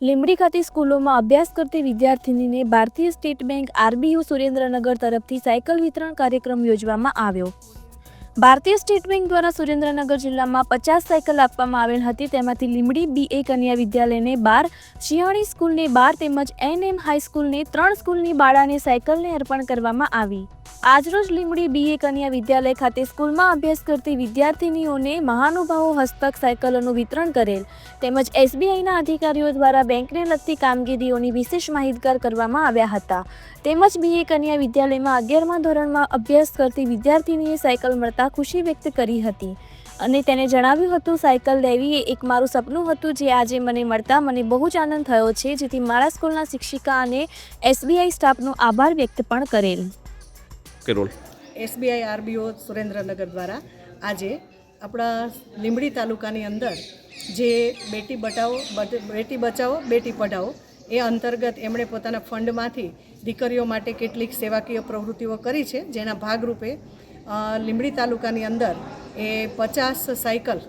લીંબડી ખાતે સ્કૂલોમાં અભ્યાસ કરતી વિદ્યાર્થિનીને ભારતીય સ્ટેટ બેંક આરબીયુ સુરેન્દ્રનગર તરફથી સાયકલ વિતરણ કાર્યક્રમ યોજવામાં આવ્યો. ભારતીય સ્ટેટ બેંક દ્વારા સુરેન્દ્રનગર જિલ્લામાં પચાસ સાયકલ આપવામાં આવેલ હતી. તેમાંથી લીંબડી બીએ કન્યા વિદ્યાલયને બાર, શિયાળી સ્કૂલને બાર તેમજ એન એમ હાઈસ્કૂલને ત્રણ સ્કૂલની બાળાને સાયકલને અર્પણ કરવામાં આવી. આજરોજ લીંબડી બીએ કન્યા વિદ્યાલય ખાતે સ્કૂલમાં અભ્યાસ કરતી વિદ્યાર્થિનીઓને મહાનુભાવો હસ્તક સાયકલોનું વિતરણ કરેલ. તેમજ એસબીઆઈના અધિકારીઓ દ્વારા બેંકને લગતી કામગીરીઓની વિશેષ માહિતગાર કરવામાં આવ્યા હતા. તેમજ બીએ કન્યા વિદ્યાલયમાં અગિયારમા ધોરણમાં અભ્યાસ કરતી વિદ્યાર્થિનીએ સાયકલ મળતા ખુશી વ્યક્ત કરી હતી. અને તેને જણાવ્યું હતું સાયકલ લેવી એ એક મારું સપનું હતું જે આજે મને મળતા મને બહુ જ આનંદ થયો છે જેથી મારા સ્કૂલના શિક્ષિકા અને એસબીઆઈ સ્ટાફનો આભાર વ્યક્ત પણ કરેલ. એસબીઆઈ આરબીઓ સુરેન્દ્રનગર દ્વારા આજે આપણા લીંબડી તાલુકાની અંદર જે બેટી બટાવો બેટી બચાવો બેટી પઢાઓ એ અંતર્ગત એમણે પોતાના ફંડમાંથી દીકરીઓ માટે કેટલીક સેવાકીય પ્રવૃત્તિઓ કરી છે જેના ભાગરૂપે લીંબડી તાલુકાની અંદર એ પચાસ સાયકલ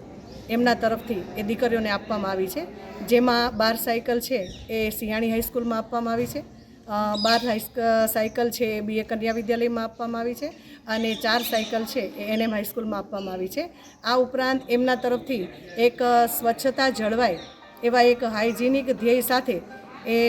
એમના તરફથી એ દીકરીઓને આપવામાં આવી છે. જેમાં બાર સાયકલ છે એ સિયાણી હાઈસ્કૂલમાં આપવામાં આવી છે. બાર સાયકલ છે એ બીએ કન્યા વિદ્યાલયમાં આપવામાં આવી છે અને ચાર સાયકલ છે એ એનએમ હાઈસ્કૂલમાં આપવામાં આવી છે. આ ઉપરાંત એમના તરફથી એક સ્વચ્છતા જળવાય એવા એક હાઇજેનિક ધ્યેય સાથે એ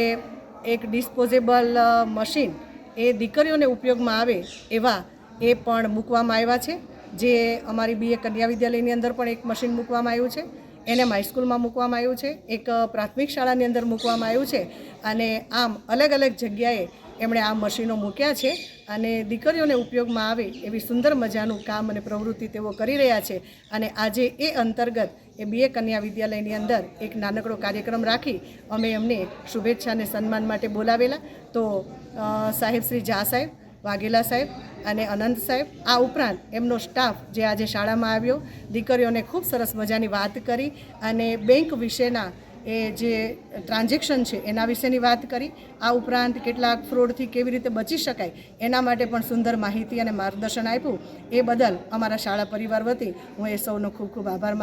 એક ડિસ્પોઝેબલ મશીન એ દીકરીઓને ઉપયોગમાં આવે એવા એ પણ મૂકવામાં આવ્યા છે. જે અમારી બીએ કન્યા વિદ્યાલયની અંદર પણ એક મશીન મૂકવામાં આવ્યું છે. એને હાઈસ્કૂલમાં મૂકવામાં આવ્યું છે. એક પ્રાથમિક શાળાની અંદર મૂકવામાં આવ્યું છે. અને આમ અલગ અલગ જગ્યાએ એમણે આ મશીનો મૂક્યા છે અને દીકરીઓને ઉપયોગમાં આવે એવી સુંદર મજાનું કામ અને પ્રવૃત્તિ તેઓ કરી રહ્યા છે. અને આજે એ અંતર્ગત એ બીએ કન્યા વિદ્યાલયની અંદર એક નાનકડો કાર્યક્રમ રાખી અમે એમને શુભેચ્છા અને સન્માન માટે બોલાવેલા. તો સાહેબ શ્રી ઝા સાહેબ વાઘેલા સાહેબ અને અનંત સાહેબ. આ ઉપરાંત એમનો સ્ટાફ જે આજે શાળામાં આવ્યો, દીકરીઓને ખૂબ સરસ મજાની વાત કરી અને બેંક વિશેના એ જે ટ્રાન્ઝેક્શન છે એના વિશેની વાત કરી. આ ઉપરાંત કેટલાક ફ્રોડથી કેવી રીતે બચી શકાય એના માટે પણ સુંદર માહિતી અને માર્ગદર્શન આપ્યું. એ બદલ અમારા શાળા પરિવાર વતી હું એ સૌનો ખૂબ ખૂબ આભાર